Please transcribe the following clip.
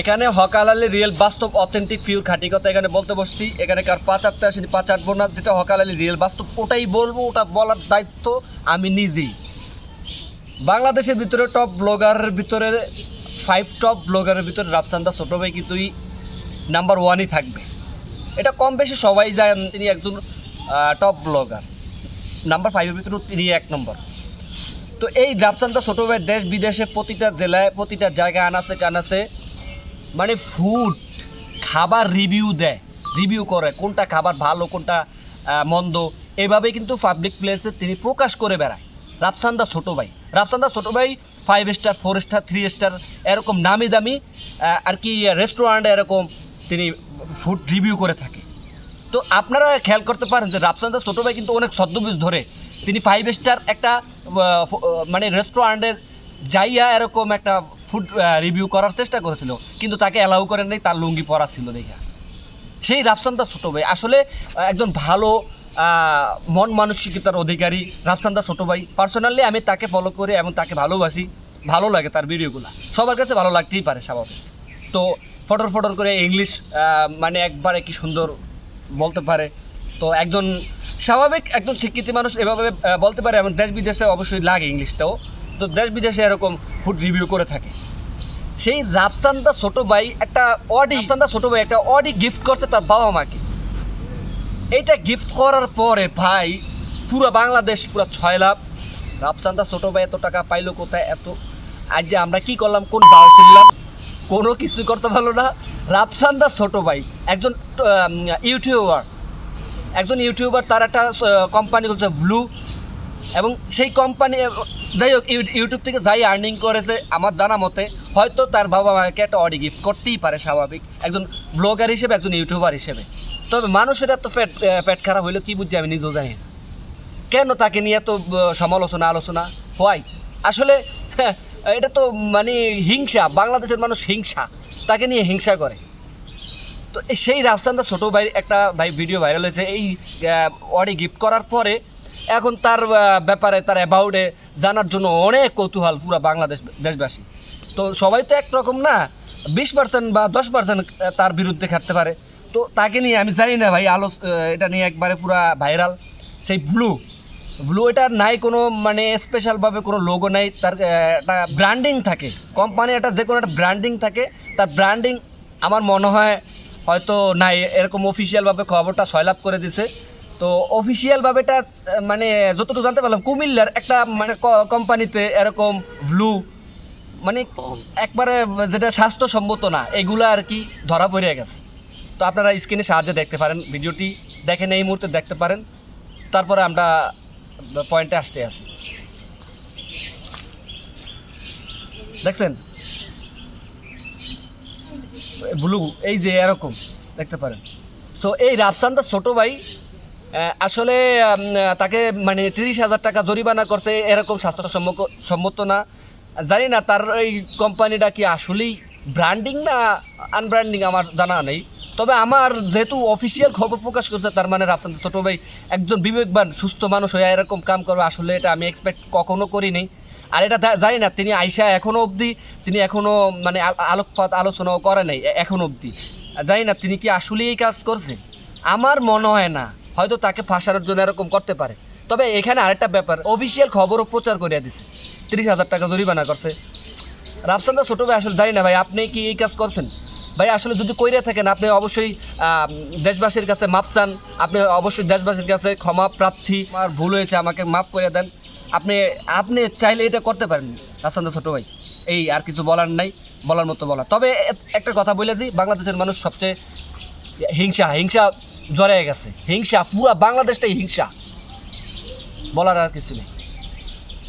এখানে হকাল আলী রিয়েল বাস্তব অথেন্টিক ফিউর খাঁটি কথা এখানে বলতে বসছি। এখানে কার পাঁচ আটটা আসেনি পাঁচ আটবো না। যেটা হকাল আলী রিয়েল বাস্তব, ওটাই বলব, ওটা বলার দায়িত্ব আমি নিজেই। বাংলাদেশের ভিতরে টপ ব্লগারের ভিতরে ফাইভ টপ ব্লগারের ভিতরে রাফসান্দা ছোট ভাই কিন্তু নাম্বার ওয়ানই থাকবে। এটা কম বেশি সবাই জানেন, তিনি একজন টপ ব্লগার নাম্বার ফাইভের ভিতরে তিনি এক নম্বর তো এই রাফসান্দা ছোট ভাই দেশ বিদেশে প্রতিটা জেলায়, প্রতিটা জায়গায় আনাচে কানাচে মানে ফুড খাবার রিভিউ দেয় রিভিউ করে কোনটা খাবার ভালো, কোনটা মন্দ। এভাবে কিন্তু পাবলিক প্লেসে তিনি প্রকাশ করে বেড়ায়। রাফসান্দা ছোট ভাই। রাফসান্দা ছোট ভাই five star four star three star এরকম নামি দামি আর কি রেস্টুরেন্টে এরকম তিনি ফুড রিভিউ করে থাকে। তো আপনারা খেয়াল করতে পারেন যে রাফসান্দা ছোট ভাই কিন্তু অনেক ছদ্মবেশ ধরে। তিনি ফাইভ স্টার একটা মানে রেস্টুরেন্টে যাইয়া এরকম একটা ফুড রিভিউ করার চেষ্টা করেছিল, কিন্তু তাকে অ্যালাউ করেন নাই, তার লুঙ্গি পরা ছিল দেখা। সেই রাফসান্দা ছোট ভাই। আসলে একজন ভালো মন মানসিকতার অধিকারী রাফসান্দা ছোট ভাই। পার্সোনালি আমি তাকে ফলো করি এবং তাকে ভালোবাসি। ভালো লাগে তার ভিডিওগুলো। সবার কাছে ভালো লাগতেই পারে স্বাভাবিক। তো, ফটর ফটর করে ইংলিশ মানে একবারে কি সুন্দর বলতে পারে। তো, একজন স্বাভাবিক, একজন শিক্ষিত মানুষ এভাবে বলতে পারে এবং দেশ বিদেশে অবশ্যই লাগে ইংলিশটাও তো দেশ বিদেশে এরকম ফুড রিভিউ করে থাকে। সেই রাফসান্দা ছোট ভাই একটা অডি রাফসান্দা ছোট ভাই একটা অডি গিফট করছে তার বাবা মাকে। এইটা গিফট করার পরে ভাই পুরো বাংলাদেশ, পুরো ছয় লাভ রাফসান্দা ছোট ভাই এত টাকা পাইলো কোথায়, এত আজ যে আমরা কি করলাম, কোন বাল ছিলাম, কোনো কিছু করতে পারল না। রাফসান্দা ছোট ভাই একজন ইউটিউবার। একজন ইউটিউবার, তার একটা কোম্পানি হচ্ছে ব্লু এবং সেই কোম্পানি যাই হোক, ইউ- ইউটিউব থেকে যাই আর্নিং করেছে, আমার জানা মতে, হয়তো তার বাবা মাকে একটা অডি গিফট করতেই পারে স্বাভাবিক, একজন ব্লগার হিসেবে, একজন ইউটিউবার হিসেবে। তবে মানুষের এত পেট পেট খারাপ হইলে, কি বুঝছি আমি নিজেও জানি। কেন তাকে নিয়ে এত সমালোচনা, আলোচনা? হয় আসলে, এটা তো মানে হিংসা, বাংলাদেশের মানুষ হিংসা, তাকে নিয়ে হিংসা করে। তো সেই রাফসান্দা ছোটো ভাই, একটা ভাই ভিডিও ভাইরাল হয়েছে, এই অডি গিফট করার পরে এখন তার ব্যাপারে, তার অ্যাবাউটে জানার জন্য অনেক কৌতূহল পুরো বাংলাদেশ দেশবাসী। তো সবাই তো একরকম না, বিশ পার্সেন্ট বা দশ পার্সেন্ট তার বিরুদ্ধে খাটতে পারে। তো তাকে নিয়ে আমি জানি না ভাই আলো এটা নিয়ে একবারে পুরা ভাইরাল সেই ব্লু ব্লু এটার নাই কোনো মানে স্পেশালভাবে কোনো লোগো নাই, তার একটা ব্র্যান্ডিং থাকে। কোম্পানি একটা যে কোনো একটা ব্র্যান্ডিং থাকে, তার ব্র্যান্ডিং আমার মনে হয় হয়তো নাই, এরকম অফিসিয়ালভাবে খবরটা সয়লাভ করে দিছে। তো অফিসিয়ালভাবে এটা মানে যতটুকু জানতে পারলাম, কুমিল্লার একটা মানে কোম্পানিতে এরকম ব্লু মানে একবারে যেটা স্বাস্থ্যসম্মত না, এগুলো আর কি ধরা পড়ে গেছে। তো আপনারা স্ক্রিনে সাহায্যে দেখতে পারেন, ভিডিওটি দেখেন, এই মুহূর্তে দেখতে পারেন। তারপরে আমরা পয়েন্টে আসতে আসি। দেখছেন? ব্লু এই যে এরকম, দেখতে পারেন। সো এই রাফসান্দা ছোট ভাই আসলে তাকে মানে তিরিশ হাজার টাকা জরিমানা করছে এরকম স্বাস্থ্যসম্মত সম্মত না। জানি না তার এই কোম্পানিটা কি আসলেই ব্র্যান্ডিং না আনব্র্যান্ডিং আমার জানা নেই। তবে আমার যেহেতু অফিসিয়াল খবর প্রকাশ করছে, তার মানে রাফসান্দা ছোট ভাই একজন বিবেকবান, সুস্থ মানুষ হয়ে এরকম কাম করবে, আসলে এটা আমি এক্সপেক্ট কখনো করিনি। আর এটা জানি না, তিনি আইসা এখনও অবধি, তিনি এখনও মানে আল- আলোকপাত আলোচনাও করে নাই এখনও অবধি। জানি না, তিনি কি আসলেই এই কাজ করছে? আমার মনে হয় না। হয়তো তাকে ফাঁসানোর জন্য এরকম করতে পারে। তবে এখানে আরেকটা ব্যাপার অফিসিয়াল খবরও প্রচার করিয়া দিছে। তিরিশ হাজার টাকা জরিমানা করছে। রাফসান্দা ছোট ভাই আসলে জানি না ভাই, আপনি কি এই কাজ করছেন? ভাই, আসলে যদি কইরে থাকেন, আপনি অবশ্যই দেশবাসীর কাছে মাপ চান। আপনি অবশ্যই দেশবাসীর কাছে ক্ষমা প্রার্থী। আমার ভুল হয়েছে, আমাকে মাফ করে দেন। আপনি আপনি চাইলে এটা করতে পারেন, রাফসান্দা ছোট ভাই। এই আর কিছু বলার নাই, বলার মতো বলা। তবে একটা কথা বলেছি বাংলাদেশের মানুষ সবচেয়ে হিংসা হিংসা জড়ায় গেছে। হিংসা পুরা বাংলাদেশটাই হিংসা। বলার আর কিছু নেই।